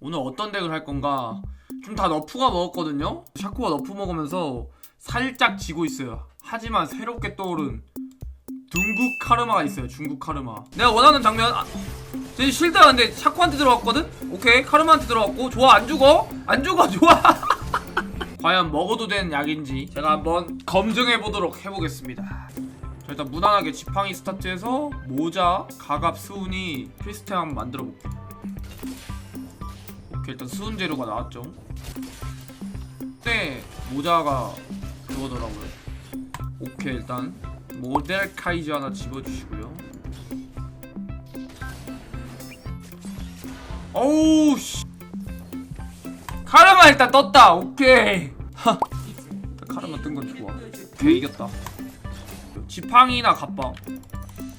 오늘 어떤 덱을 할 건가? 좀 다 너프가 먹었거든요? 샤코가 너프 먹으면서 살짝 지고 있어요. 하지만 새롭게 떠오른 중국 카르마가 있어요. 중국 카르마. 내가 원하는 장면. 아, 제 실드가 근데 샤코한테 들어갔거든? 오케이. 카르마한테 들어갔고. 좋아. 안 죽어. 안 죽어. 좋아. 과연 먹어도 되는 약인지 제가 한번 검증해 보도록 해보겠습니다. 자, 일단 무난하게 지팡이 스타트해서 모자, 가갑, 수은이 필스템 한번 만들어 볼게요. 일단 수은 재료가 나왔죠. 네 모자가 그거더라고요. 오케이 일단 모델 카이즈 하나 집어주시고요. 어우 씨. 카르마 일단 떴다. 오케이. 카르마 뜬 건 좋아. 오케이 이겼다. 지팡이나 갑바.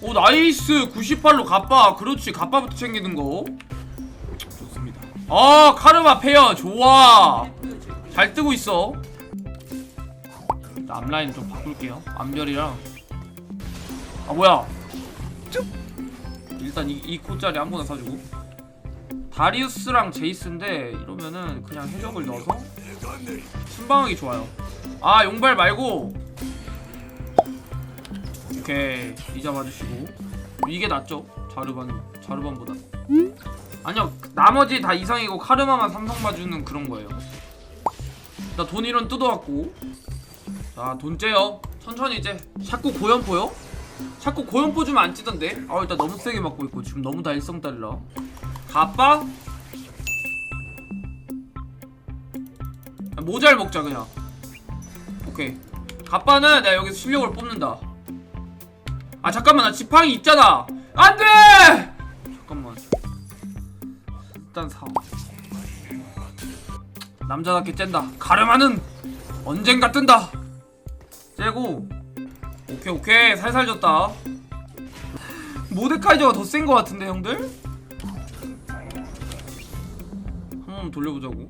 오 나이스 98로 갑바. 그렇지 갑바부터 챙기는 거. 아 카르마 페어 좋아. 잘 뜨고 있어. 앞라인 좀 바꿀게요. 암별이랑. 아 뭐야? 일단 이, 이 코짜리 아무거나 사주고. 다리우스랑 제이스인데 이러면은 그냥 해적을 넣어서 순방하기 좋아요. 아 용발 말고 오케이 이자 봐주시고 이게 낫죠 자르반 자르반보다 아니요 나머지 다 이상이고 카르마만 삼성 봐주는 그런 거예요. 나 돈 이런 뜯어왔고. 자 돈 째요. 천천히 이제. 자꾸 고연포요? 자꾸 고연포 주면 안 찌던데? 아 일단 너무 세게 맞고 있고. 지금 너무 다 일성달이라 가빠? 모자를 먹자 그냥. 오케이. 가빠는 내가 여기서 실력을 뽑는다. 아 잠깐만. 나 지팡이 있잖아. 안돼 일단 사 남자답게 쨘다 가르마는 언젠가 뜬다 째고 오케이 오케이 살살 졌다 모데카이저가 더센거 같은데 형들? 한 번 돌려보자고.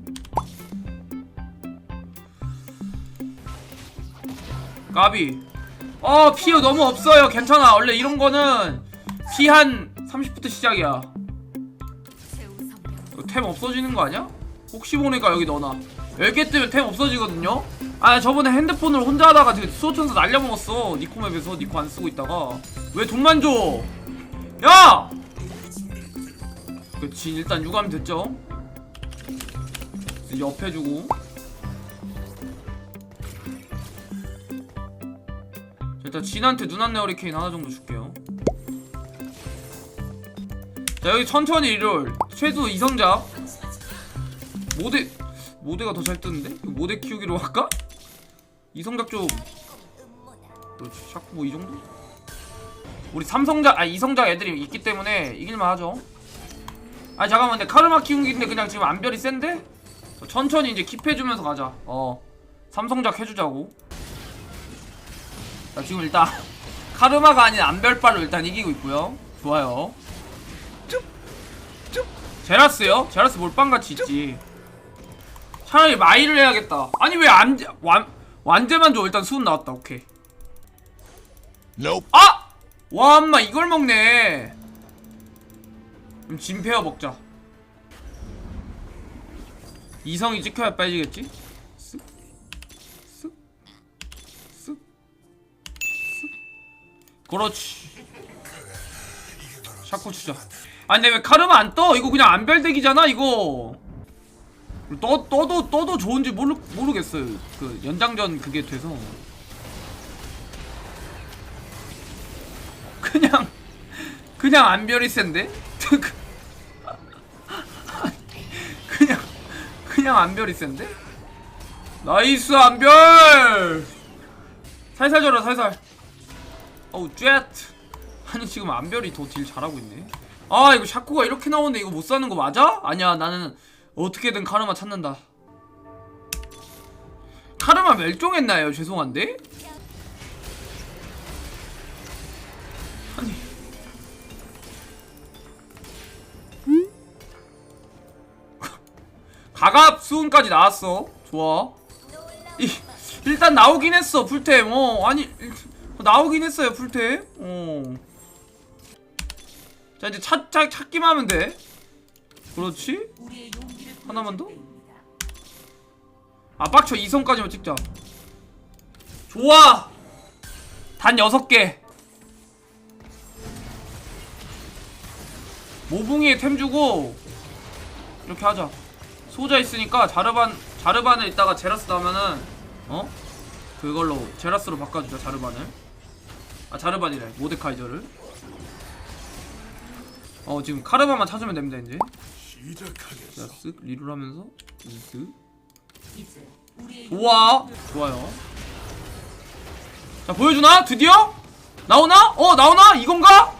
까비. 어, 피 너무 없어요. 괜찮아. 원래 이런 거는 피 한 30부터 시작이야. 템 없어지는 거 아니야? 혹시 모르니까 여기 넣어놔. 10개 뜨면 템 없어지거든요? 아, 저번에 핸드폰으로 혼자 하다가 되게 수호천사 날려먹었어. 니코맵에서 니코 안 쓰고 있다가. 왜 돈만 줘? 야! 그치, 일단 유감 됐죠? 옆에 주고 자, 일단 진한테 눈안내 허리케인 하나 정도 줄게요 자 여기 천천히 일롤 최소 이성작 모대 모대가 더 잘 뜨는데? 모대 키우기로 할까? 이성작 좀 그렇지 샤크 뭐이 정도? 우리 삼성작 아 이성작 애들이 있기 때문에 이길만 하죠 아니 잠깐만 근데 카르마 키우기인데 그냥 지금 안별이 센데? 천천히 이제 킵해주면서 가자. 어. 삼성작 해주자고. 자, 지금 일단 카르마가 아닌 안별발로 일단 이기고 있고요. 좋아요. 제라스요? 제라스 몰빵같이 있지. 차라리 마이를 해야겠다. 아니 왜 안, 완, 완제만 줘. 일단 수은 나왔다. 오케이. 아! 와, 엄마 이걸 먹네. 그럼 진페어 먹자. 이성이 찍혀야 빠지겠지? 쓱, 쓱, 쓱, 쓱. 그렇지. 샤코 추자. 아니, 왜 카르마 안 떠? 이거 그냥 안별덱이잖아, 이거. 떠, 떠도, 떠도 좋은지 모르, 모르겠어요. 그, 연장전 그게 돼서. 그냥, 그냥 안별이 센데? 그냥, 그냥 안별이 센데? 나이스 안별! 살살 져라 살살 어우 jet 아니 지금 안별이 더 딜 잘하고 있네 아 이거 샤코가 이렇게 나오는데 이거 못 사는 거 맞아? 아니야 나는 어떻게든 카르마 찾는다 카르마 멸종했나요? 죄송한데? 아니 가갑 수은까지 나왔어. 좋아. 이, 일단 나오긴 했어 풀템. 어 아니 일- 나오긴 했어요 풀템. 어. 자 이제 찾, 찾 찾기만 하면 돼. 그렇지? 하나만 더? 아 빡쳐. 2성까지만 찍자. 좋아! 단 6개. 모붕이에 템 주고 이렇게 하자. 소자 있으니까 자르반 자르반을 이따가 제라스 나오면은 어? 그걸로 제라스로 바꿔주자 자르반을. 아 자르반이래. 모데카이저를 어 지금 카르바만 찾으면 됩니다 이제. 자, 쓱 리롤 하면서 쓱. 좋아. 좋아요. 자 보여주나? 드디어? 나오나? 어 나오나? 이건가?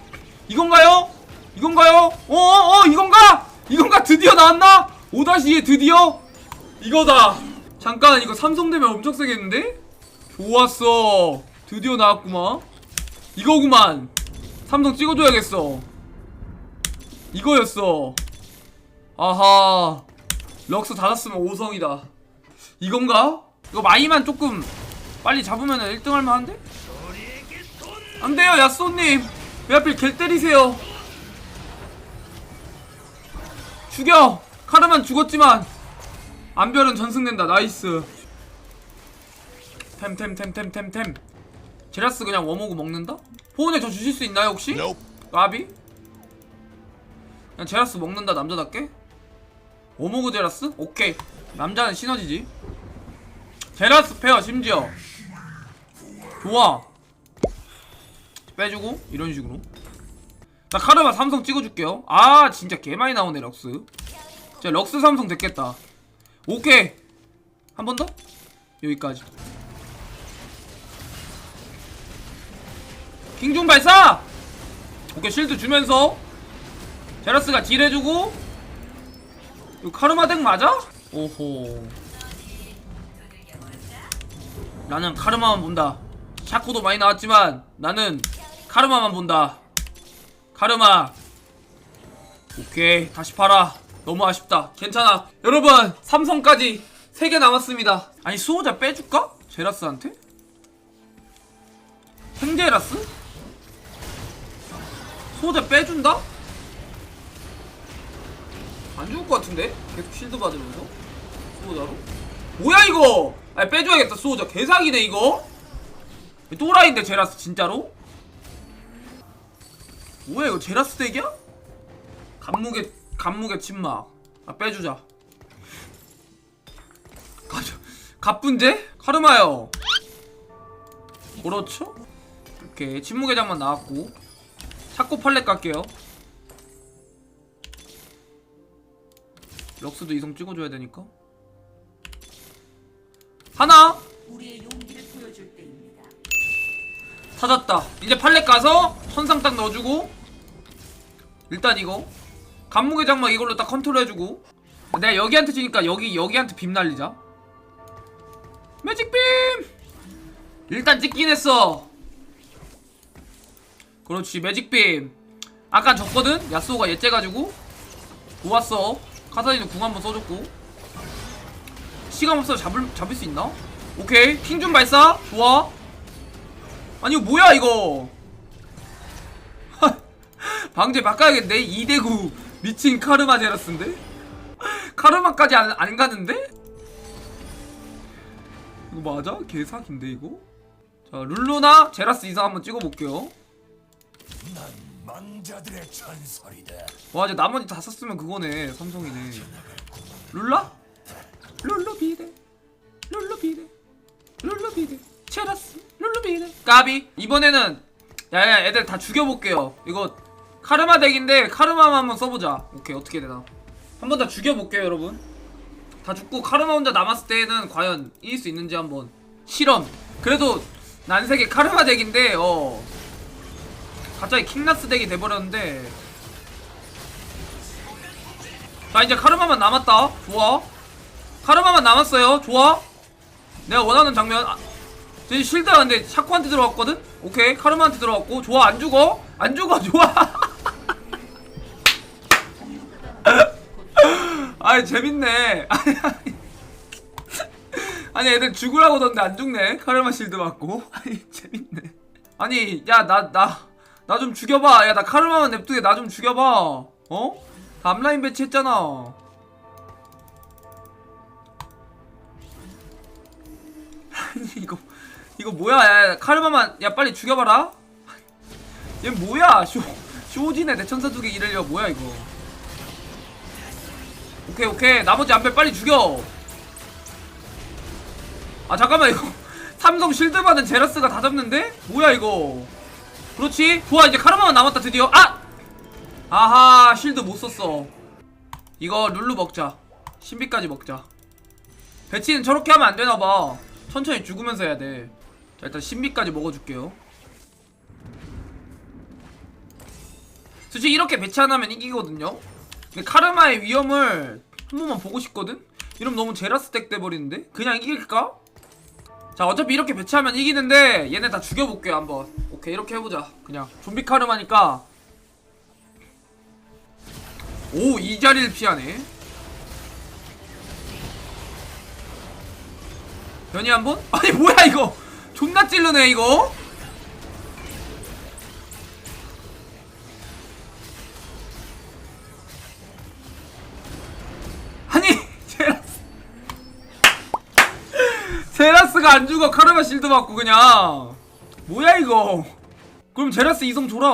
이건가요? 이건가요? 어어 어, 이건가? 이건가? 드디어 나왔나? 5-2에 드디어? 이거다. 잠깐 이거 삼성 되면 엄청 세겠는데? 좋았어. 드디어 나왔구만. 이거구만. 삼성 찍어줘야겠어 이거였어 아하 럭스 닫았으면 5성이다 이건가? 이거 마이만 조금 빨리 잡으면 1등 할만한데? 안돼요 야쏘님 왜 하필 개 때리세요 죽여 카르만 죽었지만 안별은 전승된다 나이스 템템템템템템 제라스 그냥 워모그 먹는다? 포은에 저 주실 수 있나요 혹시? Nope. 까비? 그냥 제라스 먹는다 남자답게? 오모그 제라스? 오케이. 남자는 시너지지. 제라스 페어 심지어. 좋아. 빼주고 이런 식으로. 나 카르마 삼성 찍어줄게요. 아 진짜 개 많이 나오네 럭스. 자 럭스 삼성 됐겠다. 오케이. 한 번 더? 여기까지. 킹중 발사! 오케이 실드 주면서 제라스가 딜 해주고 이거 카르마 덱 맞아? 오호 나는 카르마만 본다 샤코도 많이 나왔지만 나는 카르마만 본다 카르마 오케이 다시 팔아 너무 아쉽다 괜찮아 여러분 삼성까지 3개 남았습니다 아니 수호자 빼줄까? 제라스한테? 생제라스? 수호자 빼준다? 안 죽을 것 같은데? 계속 실드 받으면서 수호자로? 뭐야 이거! 아 빼줘야겠다 수호자 개사기네 이거? 또라이인데 제라스 진짜로? 뭐야 이거 제라스 덱이야? 간무게 간무게 침막 아 빼주자 가져 갑분제? 카르마요 그렇죠? 오케이 침묵의 장만 나왔고 샤코 팔렛 갈게요 럭스도 이성 찍어줘야 되니까. 하나. 찾았다. 이제 팔렛 가서 천상 딱 넣어주고 일단 이거. 간무게 장막 이걸로 딱 컨트롤 해주고. 내가 여기한테 지니까 여기 여기한테 빔 날리자. 매직빔! 일단 찍긴 했어. 그렇지 매직빔. 아까 졌거든? 야스오가 얘 째가지고. 좋았어 카사디는 궁 한번 써줬고 시간 없어 잡을 잡을 수 있나? 오케이 킹준 발사 좋아 아니 이거 뭐야 이거 방제 바꿔야겠네 2대9 미친 카르마 제라스인데 카르마까지 안, 안 가는데? 이거 맞아? 개사기인데 이거? 자 룰루나 제라스 이상 한번 찍어볼게요 망자들의 전설이다. 와 이제 나머지 다 썼으면 그거네 삼성이네. 룰라? 룰루 비데. 룰루 비데. 룰루 비데. 체라스. 룰루 비데. 까비. 이번에는 야야 애들 다 죽여볼게요. 이거 카르마 덱인데 카르마만 한번 써보자. 오케이 어떻게 되나. 한번 다 죽여볼게요 여러분. 다 죽고 카르마 혼자 남았을 때는 과연 이길 수 있는지 한번. 실험. 그래도 난세계 카르마 덱인데 어 갑자기 킹나스 덱이 돼버렸는데. 자 이제 카르마만 남았다. 좋아. 카르마만 남았어요. 좋아. 내가 원하는 장면 아, 제 실드가 근데 샤코한테 들어갔거든? 오케이. 카르마한테 들어갔고 좋아. 안 죽어. 안 죽어. 좋아. 아이 재밌네. 아니 애들 죽으라고 던데 안 죽네. 카르마 실드 맞고. 아니 재밌네. 아니 야 나 나 나 나 좀 죽여봐. 야 나 카르마만 냅두게. 나 좀 죽여봐. 어? 암라인 배치했잖아. 아니 이거 이거 뭐야? 야, 카르마만 야 빨리 죽여봐라. 얘 뭐야? 쇼 쇼진의 내 천사 두개 이을려 뭐야 이거? 오케이 오케이. 나머지 안배 빨리 죽여. 아 잠깐만. 이거 삼성 실드 받은 제라스가 다 잡는데? 뭐야 이거? 그렇지? 좋아 이제 카르마만 남았다 드디어. 아! 아하 실드 못 썼어. 이거 룰루 먹자. 신비까지 먹자. 배치는 저렇게 하면 안 되나봐. 천천히 죽으면서 해야 돼. 자, 일단 신비까지 먹어줄게요. 솔직히 이렇게 배치 안 하면 이기거든요? 근데 카르마의 위험을 한 번만 보고 싶거든? 이러면 너무 제라스 덱 돼버리는데? 그냥 이길까? 자 어차피 이렇게 배치하면 이기는데 얘네 다 죽여볼게요 한번 오케이 이렇게 해보자. 그냥 좀비 카르마니까. 오 이 자리를 피하네. 변이 한번? 아니 뭐야 이거? 존나 찔르네 이거. 제라스가 안 죽어. 카르마 실드 맞고 그냥 뭐야 이거? 그럼 제라스 이성 줘라.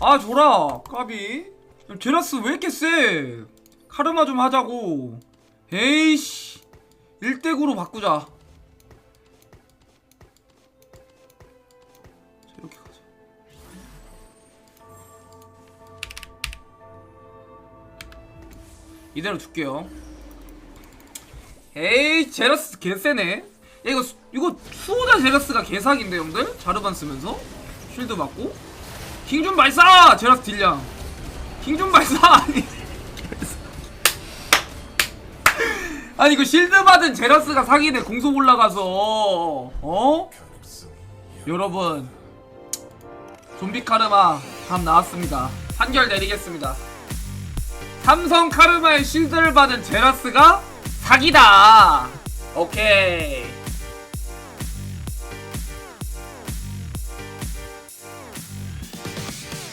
아 줘라 까비. 제라스 왜 이렇게 세 카르마 좀 하자고. 에이씨. 1대9로 바꾸자. 자, 이렇게 가자. 이대로 줄게요. 에이 제라스 개세네. 야 이거 수- 이거 수호자 제라스가 개사기인데 형들? 자르반 쓰면서? 쉴드 맞고? 킹 좀 발사! 제라스 딜량. 킹 좀 발사! 아니. 아니 이거 실드 받은 제라스가 사기네 공속 올라가서 어? 여러분. 좀비 카르마 답 나왔습니다. 판결 내리겠습니다. 삼성 카르마의 실드를 받은 제라스가 사기다! 오케이